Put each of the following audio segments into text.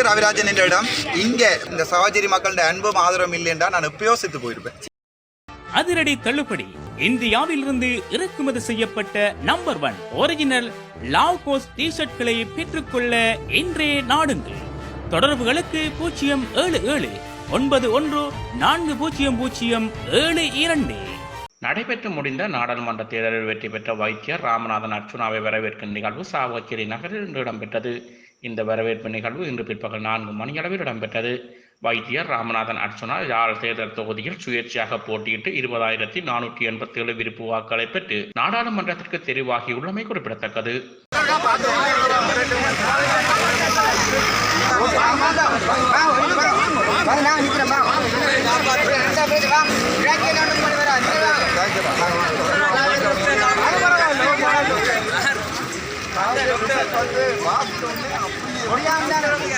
சாவச்சேரி வந்து ரவிராஜன் என்ற இடம். இங்க இந்த சாவச்சேரி மக்களோட அன்பும் ஆதரவும் இல்லைன்றா நான் எப்பயோ செத்து போயிருப்பேன். அதிரடி தள்ளுபடி. இந்தியாவிலிருந்து இறக்குமதி செய்யப்பட்ட நம்பர் ஒன் ஒரிஜினல் லாவ்கோஸ் டி ஷர்ட்களை பெற்றுக்கொள்ள இன்றே நாடுங்கள். தொடர்புகளுக்கு பூஜ்ஜியம் ஏழு ஏழு ஒன்பது ஒன்று நான்கு பூஜ்ஜியம் பூஜ்ஜியம் ஏழு இரண்டு. நடைபெற்று முடிந்த நாடாளுமன்ற தேர்தலில் வெற்றி பெற்ற வைத்தியர் ராமநாதன் அர்ச்சுனாவை வரவேற்கும் நிகழ்வு சாவகச்சேரி நகரில் இன்று இடம்பெற்றது இந்த வரவேற்பு நிகழ்வு இன்று பிற்பகல் நான்கு மணியளவில் இடம்பெற்றது. வைத்தியர் ராமநாதன் அர்ச்சனா யாழ் தேர்தல் தொகுதியில் சுயேட்சையாக போட்டியிட்டு இருபதாயிரத்தி நானூற்றி எண்பத்தி ஏழு விருப்பு வாக்குகளை பெற்று நாடாளுமன்றத்திற்கு தெரிவாகியுள்ளமை குறிப்பிடத்தக்கது.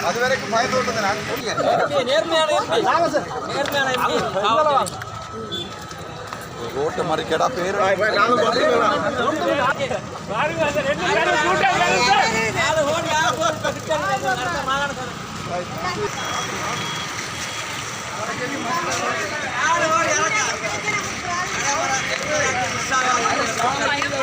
அது வரைக்கும் பயந்து விட்டது நான் ஓட்டு மறிக்கடா பேரு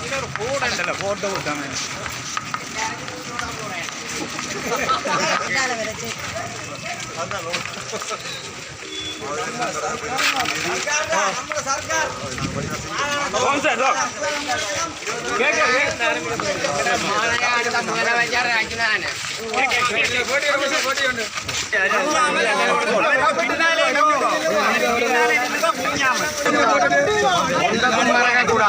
ഇതിലൊരു കൂടെ ഉണ്ടല്ലോ ഫോട്ടോ കൊടുക്കാൻ വേണ്ടി അതാ కూడా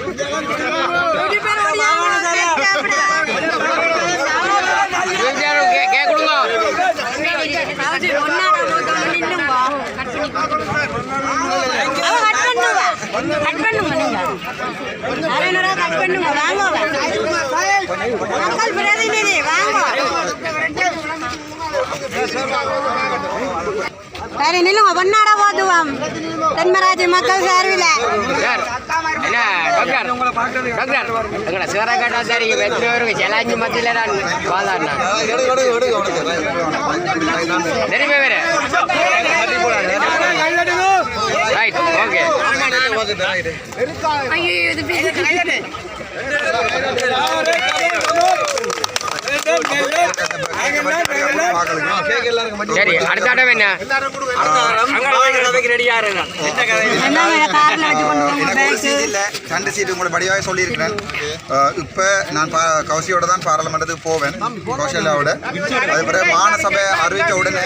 மக்கள் பிரதிநிதி வாங்க. சரி நில்லுங்க பொன்னாட போதுவோம் தென்மராட்சி மக்கள் சார்பில். எங்களை சிவராகட்டா சார் பேருக்கு செலாஞ்சி மத்தியில் நான். வாதாடினா நிறைய பேர் ரைட் ஓகே ஐயோ இது சரி அடுத்த ஆட்டம் என்ன? ரெண்டு சீட் உங்களை படிவாக சொல்லியிருக்கிறேன். இப்போ நான் கௌசியோட தான் பாராளுமன்றத்துக்கு போவேன். கௌசல்யாவோட அது பிறகு மாநசபை அறிவித்த உடனே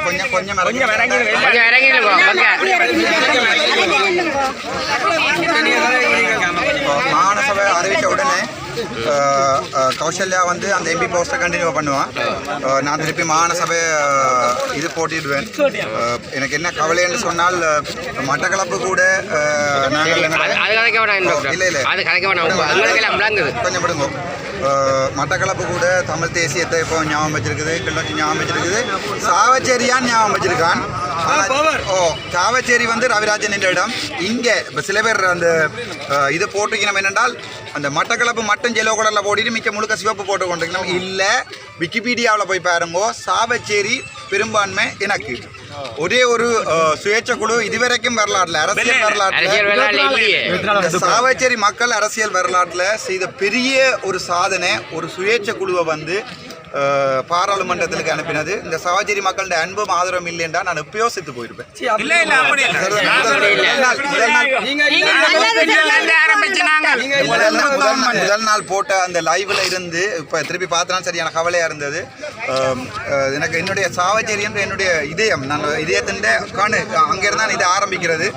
கொஞ்சம் கொஞ்சம் மாநசபை அறிவித்த உடனே கௌசல்யா வந்து அந்த எம்பி போஸ்ட்டை கண்டினியூ பண்ணுவான். நான் திருப்பி மாநசபை இது போட்டிடுவேன். எனக்கு என்ன கவலைன்னு சொன்னால் மட்டக்களப்பு கூட இல்லை இல்லை. கொஞ்சம் விடுங்க. மட்டக்களப்பு கூட தமிழ் தேசியத்தை இப்போ ஞாபகம் வச்சிருக்குது கிளர்ச்சி ஞாபகம் வச்சிருக்குது. சாவச்சேரியான் ஞாபகம் வச்சிருக்கான். ஓ சாவச்சேரி வந்து ரவிராஜன் என்ற இடம். இங்கே இப்போ சில பேர் அந்த இது போட்டிருக்கணும் என்னென்றால் அந்த மட்டக்களப்பு மட்டும் ஜெலோ கலரில் போட்டிட்டு மிக்க முழுக்க சிவப்பு போட்டு கொண்டிருக்கணும். இல்லை விக்கிபீடியாவில் போய் பாருங்கோ சாவச்சேரி பெரும்பான்மை எனக்கு ஒரே ஒரு சுயேட்சை குழு இதுவரைக்கும் வரலாறுல அரசியல் அரசியல் வரலாற்றுல சாவச்சேரி மக்கள் அரசியல் வரலாற்றில் செய்த பெரிய ஒரு சாதனை ஒரு சுயேட்சை குழுவை வந்து பாராளுமன்றத்திற்கு அனுப்பினது. இந்த சாவச்சேரி மக்களோட அன்பும் ஆதரவும் இல்லைன்றா நான் எப்பயோ செத்து போயிருப்பேன். இல்ல இல்ல அப்படி இல்ல. முதல் நாள் முதல் நாள் ஆரம்பிச்சு நாங்கள் முதல் நாள் முதல் நாள் முதல் நாள் போட்ட அந்த லைவ்ல இருந்து இப்போ திருப்பி பார்த்தனா சரியான கவலையா இருந்தது. எனக்கு என்னுடைய சாவச்சேரி என்ற என்னுடைய இதயம் நான் இதயத்தின் கணு அங்கே இருந்தான் இது ஆரம்பிக்கிறது.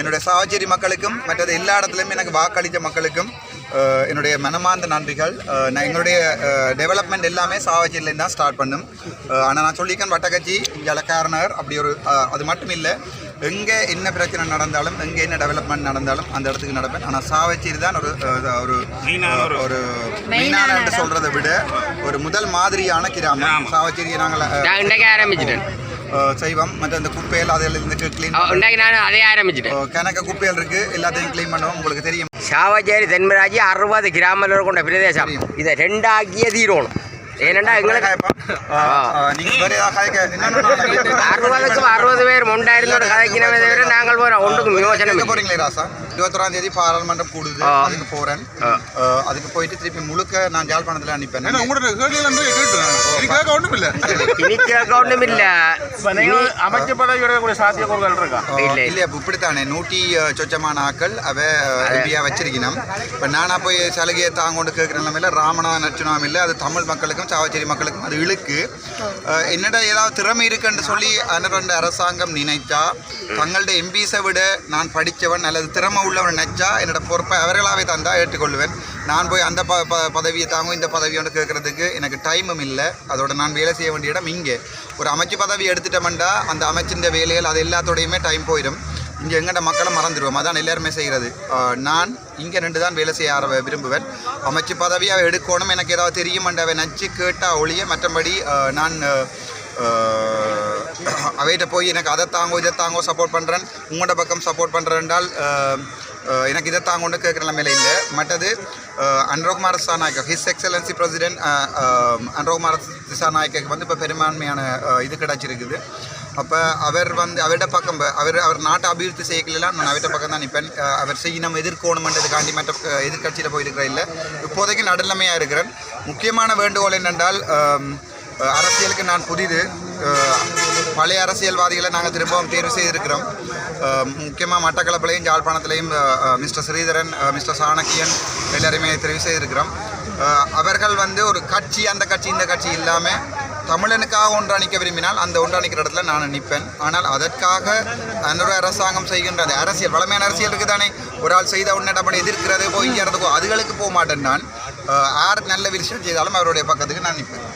என்னுடைய சாவச்சேரி மக்களுக்கும் மற்றது எல்லா இடத்துலையுமே எனக்கு வாக்களித்த மக்களுக்கும் என்னுடைய மனமார்ந்த நன்றிகள். நான் எங்களுடைய டெவலப்மெண்ட் எல்லாமே சாவச்சேரியிலேருந்து தான் ஸ்டார்ட் பண்ணும். ஆனால் நான் சொல்லிக்கேன் வட்டக்கட்சி ஜலக்காரனர் அப்படி ஒரு அது மட்டும் இல்லை. எங்கே என்ன பிரச்சனை நடந்தாலும் எங்கே என்ன டெவலப்மெண்ட் நடந்தாலும் அந்த இடத்துக்கு நடப்பேன். ஆனால் சாவச்சேரி தான் ஒரு ஒரு ஒரு மெயினான என்று சொல்றதை விட ஒரு முதல் மாதிரியான கிராமம். சாவச்சேரியை நாங்கள் ஆரம்பிச்சிட்டேன். செய்வோம் மற்ற அந்த குப்பைகள் அதில் இருந்து க்ளீன் நான் அதே ஆரம்பிச்சிட்டேன். கணக்க குப்பைகள் இருக்கு எல்லாத்தையும் க்ளீன் பண்ணுவோம் உங்களுக்கு தெரியும். சாவச்சேரி தென்மராஜி அறுபது கிராமத்தில் கொண்ட பிரதேசம். இதை ரெண்டாக்கிய தீரோணும் ஏனண்டா எங்களுக்கு அறுபதுக்கும் அறுபது பேர் முண்டாயிருந்தோட கதைக்கினவே தவிர நாங்கள் போகிறோம் ஒன்றுக்கும் யோசனை. போறீங்களே ராசா? இருபத்தொராம் தேதி பாராளுமன்றம் கூடுது. அதுக்கு போறேன். அதுக்கு போயிட்டு திருப்பி முழுக்க நான் ஜாழ்ப்பாணத்தில் அனுப்பேன் ஒன்றும் இல்லை இனி கேட்க ஒன்றும் இல்லை அமைச்சு பதவியோட கூட சாத்தியக்கூறுகள் இருக்கா? இல்ல. இல்ல இப்ப இப்படித்தானே. நூற்றி அஹ், சொச்சமான ஆக்கள் அவ எம்பியா வச்சிருக்கணும். இப்ப நானா போய் சலுகையை கேட்கிற நிலைமையில ராமநாதன் நச்சுனாம் இல்லை. அது தமிழ் மக்களுக்கும் சாவச்சேரி மக்களுக்கும் அது இழுக்கு. என்னடா ஏதாவது திறமை இருக்குன்னு சொல்லி அனரண்ட அரசாங்கம் நினைச்சா தங்களுடைய எம்பிஸை விட நான் படித்தவன் அல்லது திறமை உள்ளவன் நினைச்சா என்னோட பொறுப்பை அவர்களாகவே தந்தா ஏற்றுக்கொள்வேன். நான் போய் அந்த ப ப- பதவியை தாங்கும் இந்த பதவியோடு கேட்கறதுக்கு எனக்கு டைமும் இல்லை. அதோட நான் வேலை செய்ய வேண்டிய இடம் இங்கே. ஒரு அமைச்சு பதவி எடுத்துட்டோம்டா அந்த அமைச்சின் வேலைகள் அது எல்லாத்தோடையுமே டைம் போயிடும். இங்கே எங்கட மக்களை மறந்துடுவோம். அதான் எல்லாருமே செய்கிறது நான் இங்கே ரெண்டு தான் வேலை செய்ய ஆர விரும்புவேன். அமைச்சு பதவியாக எடுக்கணும். எனக்கு ஏதாவது தெரியுமென்றவை நச்சு கேட்டால் ஒழிய மற்றபடி நான் அவைகிட்ட போய் எனக்கு அதை தாங்கோ இதை தாங்கோ சப்போர்ட் பண்ணுறேன் உங்களோட பக்கம் சப்போர்ட் பண்ணுறேன்டால் எனக்கு இதை தாங்கன்னு கேட்குற நிலைமையில இல்லை. மற்றது Anurakumar Dissanayakar his excellency president Anurakumar திசாநாயக்கருக்கு வந்து இப்போ பெரும்பான்மையான இது கிடச்சிருக்குது. அப்போ அவர் வந்து அவர்கிட்ட பக்கம் அவர் அவர் நாட்டை அபிவிருத்தி செய்யலாம் நான் அவர்கிட்ட பக்கம் தான் நிற்பேன். அவர் அவர் செய்யணும் எதிர்க்கணுமென்றதுக்காண்டி மற்ற எதிர்கட்சியில் எதிர்க்கட்சியில் போயிருக்கிற இல்லை. இப்போதைக்கு நடுநிலைமையாக இருக்கிறேன். முக்கியமான வேண்டுகோள் என்னென்றால் அரசியலுக்கு நான் புதிது. பழைய அரசியல்வாதிகளை நாங்கள் திரும்பவும் தேர்வு செய்திருக்கிறோம். முக்கியமாக மட்டக்களப்பிலையும் யாழ்ப்பாணத்திலையும் மிஸ்டர் ஸ்ரீதரன் மிஸ்டர் சாணக்கியன் எல்லாருமே தெரிவு செய்திருக்கிறோம். அவர்கள் வந்து ஒரு கட்சி அந்த கட்சி இந்த கட்சி இல்லாமல் தமிழனுக்காக ஒன்றாணிக்க விரும்பினால் அந்த ஒன்றாணிக்கிற இடத்துல நான் நிற்பேன். ஆனால் அதற்காக என்னோட அரசாங்கம் செய்கின்ற அந்த அரசியல் வளமையான அரசியல் இருக்குது தானே ஒரு ஆள் செய்த உடனே நம்ம எதிர்க்கிறது போய் இறதுக்கோ அதுகளுக்கு போக மாட்டேன் நான். யார் நல்ல விஷயம் செய்தாலும் அவருடைய பக்கத்துக்கு நான் நிற்பேன்.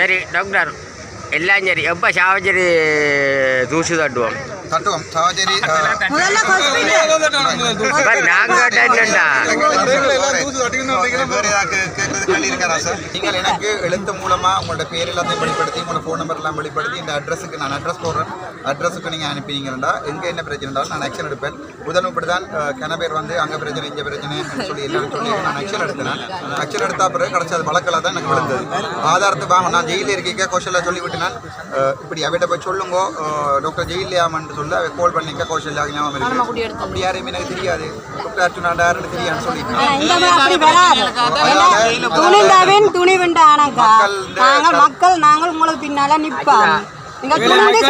சரி டாக்டர். எல்லாம் சரி எப்போ சாவச்சேரி தூசு தட்டுவோம் சார் நீங்கள் எனக்கு எழுத்து மூலமா உங்களோட பேர் எல்லாத்தையும் வெளிப்படுத்தி உங்களோட ஃபோன் நம்பர் எல்லாம் வெளிப்படுத்தி இந்த அட்ரஸுக்கு நான் அட்ரஸ் போடுறேன் அட்ரஸுக்கு நீங்கள் அனுப்பினீங்கன்னா எங்கே என்ன பிரச்சனை இருந்தாலும் நான் ஆக்ஷன் எடுப்பேன் முதல் இப்படி தான் கன பேர் வந்து அங்கே பிரச்சனை இங்கே பிரச்சனை சொல்லி எல்லாரும் சொல்லி நான் ஆக்ஷன் எடுத்தேன் ஆக்ஷன் எடுத்த பிறகு கிடைச்ச அது வழக்கில் தான் எனக்கு விழுந்தது ஆதாரத்தை வாங்க நான் ஜெயிலில் இருக்க கௌசல்யா சொல்லிவிட்டு அஹ், இப்படி அவிட்ட போய் சொல்லுங்க டாக்டர் ஜெயிலியாமன்னு சொல்லி அவ கால் பண்ணிக்க இருக்கு. அப்படி யாரையுமே எனக்கு தெரியாது. டாக்டர் அர்ச்சுனா யாருன்னு தெரியாதுன்னு சொல்லிட்டு. துணிவுண்ட ஆனக்கா நாங்கள் மக்கள் நாங்கள் உங்களுக்கு பின்னால நிற்போம். நீங்க துணிந்து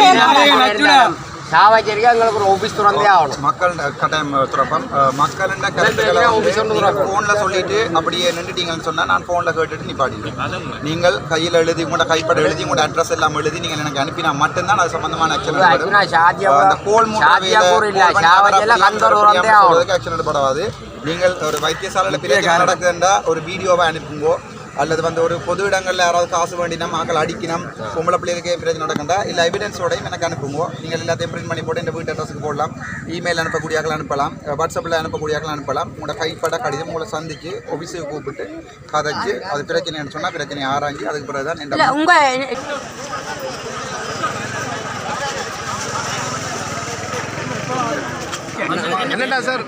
சாவச்சேரிக்கு எங்களுக்கு ஒரு ஆஃபீஸ் திறந்தே ஆகணும் மக்கள் கட்டாயம் துறப்பம் மக்களின் கருத்துக்களை ஃபோனில் சொல்லிட்டு அப்படியே நின்றுட்டீங்கன்னு சொன்னால் நான் ஃபோனில் கேட்டுட்டு நிப்பாட்டிடுவேன் நீங்கள் கையில் எழுதி உங்களோட கைப்பட எழுதி உங்களோட அட்ரஸ் எல்லாம் எழுதி நீங்கள் எனக்கு அனுப்பினா மட்டும்தான் அது சம்பந்தமான ஆக்ஷன் எடுப்படாது நீங்கள் ஒரு வைத்தியசாலையில் பிரச்சனை நடக்குதுன்றா ஒரு வீடியோவை அனுப்புங்கோ அல்லது வந்து ஒரு பொது இடங்களில் யாராவது காசு வேண்டினம் ஆக்கள் அடிக்கணும். பொம்பளை பிள்ளைகளுக்கு பிரச்சனை நடக்கண்டா? இல்லை எவிடன்ஸோடையும் எனக்கு அனுப்புவோம் நீங்கள் எல்லாத்தையும் பிரிண்ட் பண்ணி போட்டு எங்கள் வீட்டு அட்ரஸுக்கு போடலாம். இமெயில் அனுப்பக்கூடியாக்கள் அனுப்பலாம். வாட்ஸ்அப்பில் அனுப்பக்கூடியாக்கள் அனுப்பலாம். உங்களோட கைப்பட கடிதம் உங்களை சந்திச்சு ஆஃபீஸுக்கு கூப்பிட்டு கதைச்சு அது பிரச்சனைன்னு சொன்னால் பிரச்சனை ஆராய்ஞ்சி அதுக்கு பிறகு தான் உங்கள் என்னடா சார்?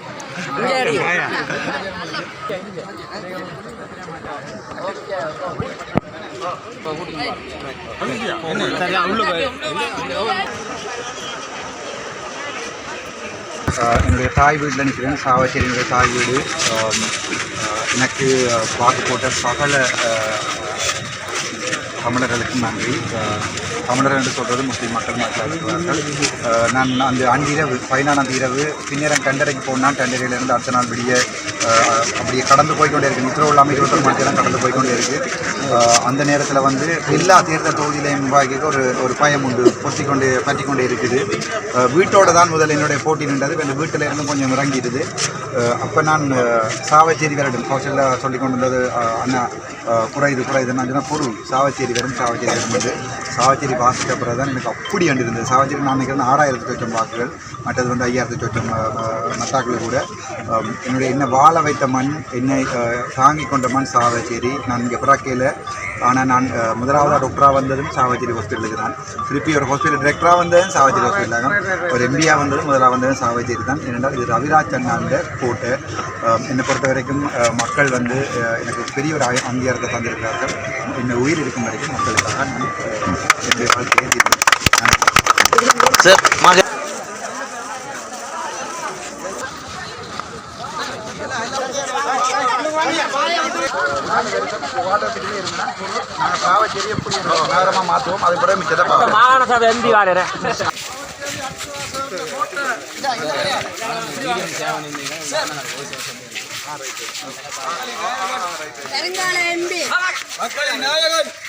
என்னுடைய தாய் வீட்டில் நிற்கிறேன். சாவச்சேரியினுடைய தாய் வீடு. எனக்கு ஆஹ், வாக்கு போட்ட சகல ஆஹ், தமிழர்களுக்கும் நன்றி. தமிழர் என்று சொல்வது முஸ்லீம் மக்கள் மக்களாக நான் அந்த அன்றிரவு பதினாறாம் இரவு பின்னரம் கண்டறைக்கு போனால் கண்டறையிலிருந்து அடுத்த நாள் விடிய அப்படியே கடந்து போய்க்கொண்டே இருக்கு. நித்திரம் இல்லாமல் இருபத்தொரு மணிக்கெல்லாம் கடந்து போய்க்கொண்டே இருக்கு. அந்த நேரத்தில் வந்து எல்லா தேர்தல் தொகுதியிலையும் நிர்வாகிக்கு ஒரு ஒரு பயம் உண்டு பொத்தி கொண்டு பற்றி கொண்டே இருக்குது வீட்டோட தான் முதல் என்னுடைய போட்டி நின்றது. இப்ப வீட்டில் இருந்து கொஞ்சம் இறங்கிடுது. அப்போ நான் சாவச்சேரி வரட்டும் கௌசல்யா சொல்லி கொண்டு வந்தது அண்ணா குறையுது குறையுதுன்னு சொன்னால் பொருள் சாவச்சேரி வரும் சாவச்சேரி வரும்போது சாவச்சேரி வாசித்த பிறகு தான் எனக்கு அப்படி அண்டிருந்தது. சாவச்சேரி நான் நினைக்கிறேன் ஆறாயிரத்து சொச்சம் வாக்குகள் மற்றது வந்து ஐயாயிரத்து சொச்சம் மத்தாக்கள் கூட. என்னுடைய என்ன வாழ வைத்த மண் என்னை தாங்கி கொண்ட மண் சாவச்சேரி. நான் இங்கே பிறக்கையில் ஆனால் நான் ஆஹ், முதலாவதாக டாக்டராக வந்ததும் சாவச்சேரி ஹாஸ்பிட்டலுக்கு தான். திருப்பி ஒரு ஹாஸ்பிட்டல் டிரெக்டராக வந்ததும் சாவச்சேரி ஹாஸ்பிட்டலாக. ஒரு எம்பியாக வந்ததும் முதலாக வந்ததும் சாவச்சேரி தான். ஏனென்றால் இது ரவிராஜ் அண்ணாண்ட ஆம், என்னை பொறுத்த வரைக்கும் மக்கள் வந்து எனக்கு பெரிய ஒரு அங்கீ- அங்கீகாரத்தை தந்திருக்கிறார்கள். என்னை உயிர் இருக்கும் வரைக்கும் மக்களுக்காக நான் என்னுடைய வாழ்க்கையை தீர்ப்பேன் நாங்கள் சாவச்சேரி எப்படி நகரமாக மாற்றுவோம் அது பிறகு மிச்சத்தை மாகாண சபை எம்பி வாடுற வருங்கால எம்பி.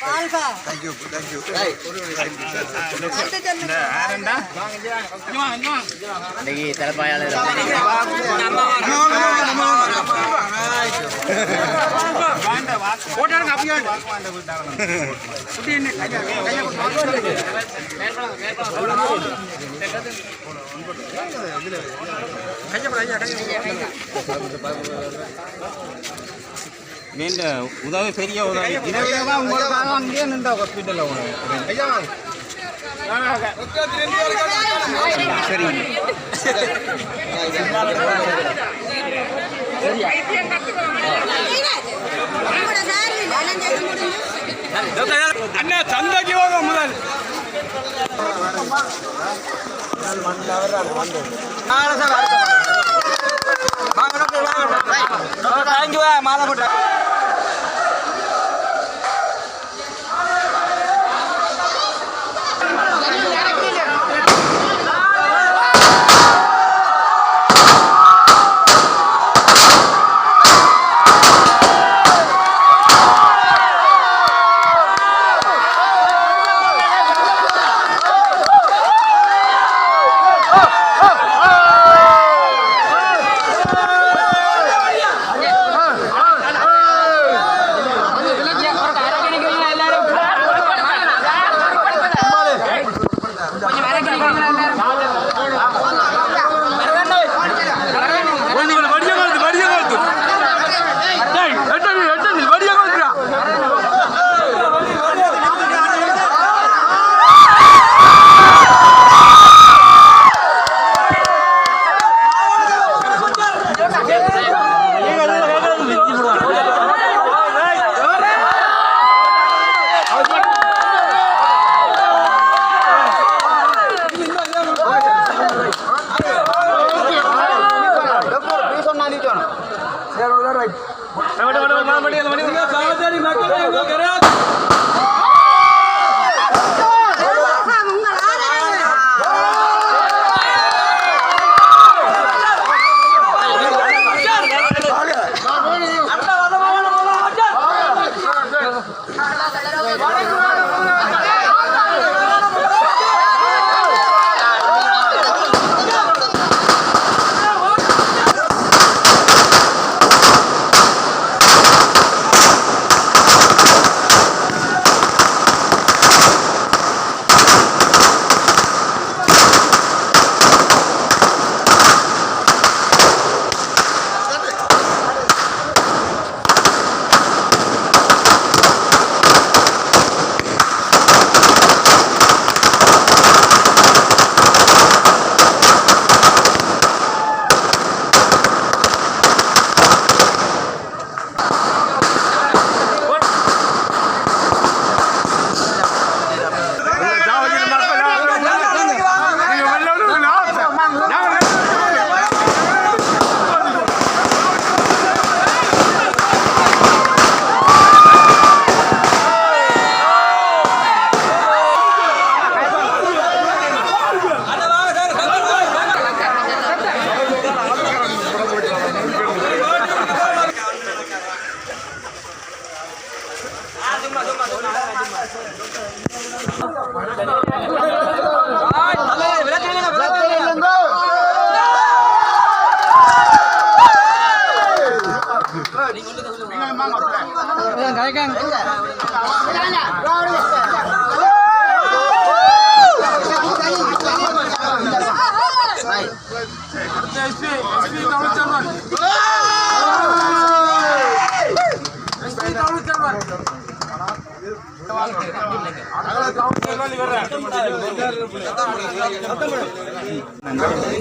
வாழ்க தேங்க்யூ தேங்க்யூ அடுத்து சொல்லுங்க இன்னைக்கு தலைப்பாயாளர் வேண்ட உதவி பெரிய உதவி. இரவில உங்களுக்காக அங்கேயே நின்ற ஹாஸ்பிட்டலில் உங்களோட சார்பில் அலஞ்சது முடிஞ்சு அண்ணா சந்தைக்கு வாங்க முதல் மாலை போட்ட உங்கள்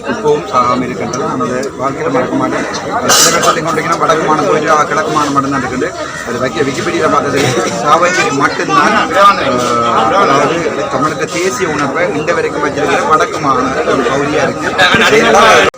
இப்பவும் சாகாமல் இருக்கின்றது. நமது வாழ்க்கையில் மறக்க மாட்டேன். சில கட்டத்தில் வடக்கு கிழக்கு அது வைக்க விக்கிபீடியில் பார்த்தது சாவச்சேரி மட்டும்தான் அதாவது தமிழுக்கு தேசிய உணர்வை இந்த வரைக்கும் வச்சிருக்கிற வடக்கு மாநில ஒரு பகுதியாக இருக்கு.